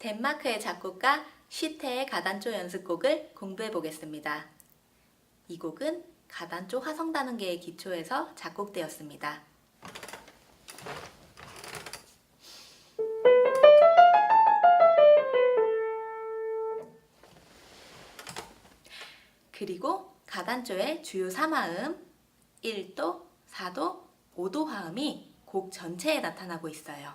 덴마크의 작곡가 슈테의 가단조 연습곡을 공부해 보겠습니다. 이 곡은 가단조 화성단원계의 기초에서 작곡되었습니다. 그리고 가단조의 주요 3화음 1도, 4도, 5도 화음이 곡 전체에 나타나고 있어요.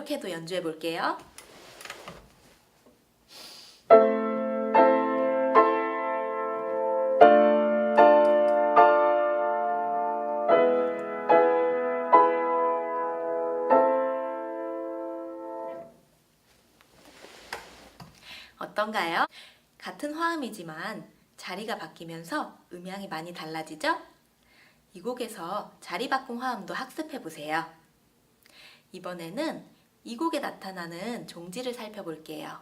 이렇게도 연주해 볼게요. 어떤가요? 같은 화음이지만 자리가 바뀌면서 음향이 많이 달라지죠? 이 곡에서 자리 바꾼 화음도 학습해 보세요. 이번에는 이 곡에 나타나는 종지를 살펴볼게요.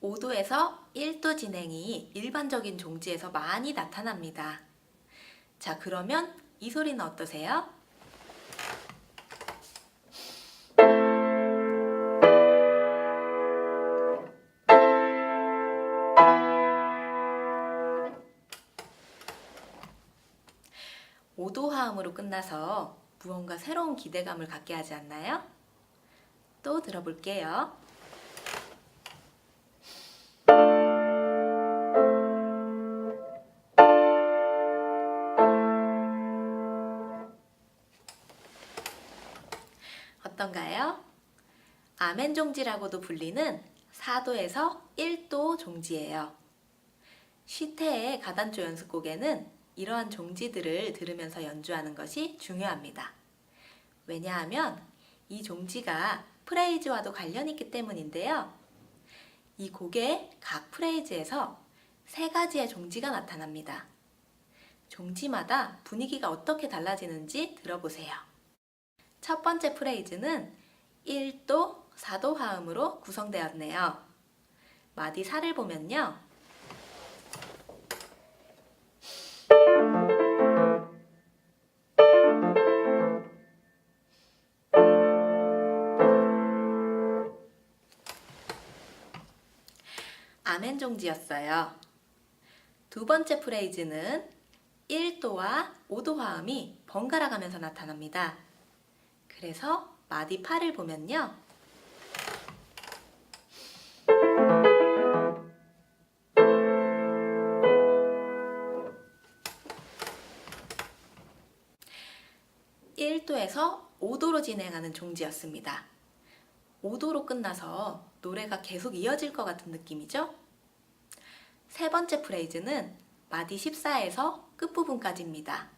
오도에서 1도 진행이 일반적인 종지에서 많이 나타납니다. 자, 그러면 이 소리는 어떠세요? 오도 화음으로 끝나서 무언가 새로운 기대감을 갖게 하지 않나요? 또 들어볼게요. 어떤가요? 아멘 종지라고도 불리는 4도에서 1도 종지예요. 시태의 가단조 연습곡에는 이러한 종지들을 들으면서 연주하는 것이 중요합니다. 왜냐하면 이 종지가 프레이즈와도 관련이 있기 때문인데요. 이 곡의 각 프레이즈에서 세 가지의 종지가 나타납니다. 종지마다 분위기가 어떻게 달라지는지 들어보세요. 첫 번째 프레이즈는 1도, 4도 화음으로 구성되었네요. 마디 4를 보면요. 아멘 종지였어요. 두 번째 프레이즈는 1도와 5도 화음이 번갈아 가면서 나타납니다. 그래서 마디 8을 보면요. 일도에서 5도로 진행하는 종지였습니다. 5도로 끝나서 노래가 계속 이어질 것 같은 느낌이죠? 세 번째 프레이즈는 마디 14에서 끝부분까지입니다.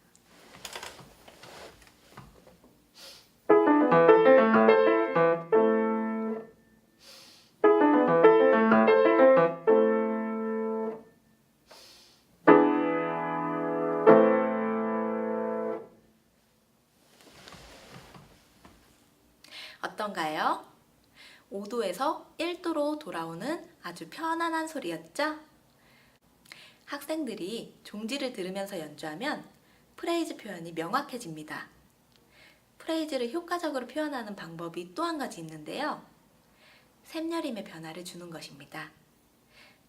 어떤가요? 5도에서 1도로 돌아오는 아주 편안한 소리였죠? 학생들이 종지를 들으면서 연주하면 프레이즈 표현이 명확해집니다. 프레이즈를 효과적으로 표현하는 방법이 또 한 가지 있는데요. 샘여림의 변화를 주는 것입니다.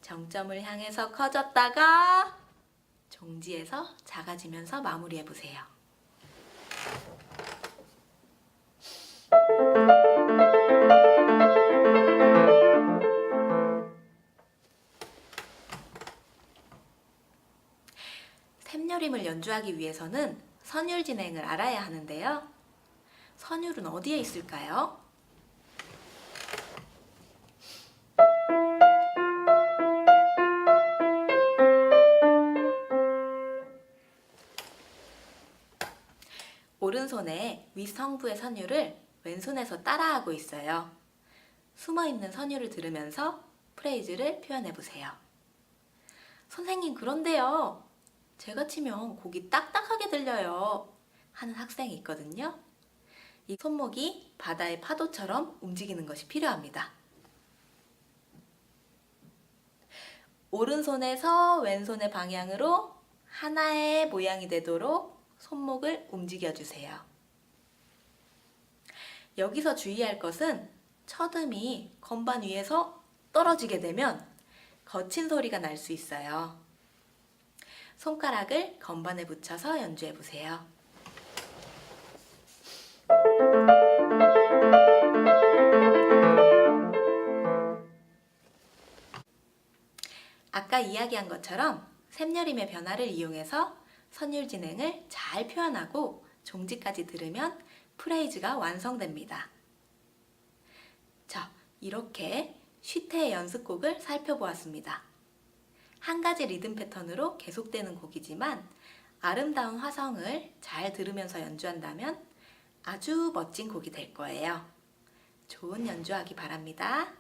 정점을 향해서 커졌다가 종지에서 작아지면서 마무리해 보세요. 샘여림을 연주하기 위해서는 선율 진행을 알아야 하는데요. 선율은 어디에 있을까요? 오른손에 윗성부의 선율을 왼손에서 따라하고 있어요. 숨어있는 선율을 들으면서 프레이즈를 표현해 보세요. 선생님, 그런데요. 제가 치면 곡이 딱딱하게 들려요. 하는 학생이 있거든요. 이 손목이 바다의 파도처럼 움직이는 것이 필요합니다. 오른손에서 왼손의 방향으로 하나의 모양이 되도록 손목을 움직여 주세요. 여기서 주의할 것은 첫음이 건반 위에서 떨어지게 되면 거친 소리가 날 수 있어요. 손가락을 건반에 붙여서 연주해 보세요. 아까 이야기한 것처럼 샘여림의 변화를 이용해서 선율 진행을 잘 표현하고 종지까지 들으면 프레이즈가 완성됩니다. 자, 이렇게 슈테의 연습곡을 살펴보았습니다. 한 가지 리듬 패턴으로 계속되는 곡이지만 아름다운 화성을 잘 들으면서 연주한다면 아주 멋진 곡이 될 거예요. 좋은 연주하기 바랍니다.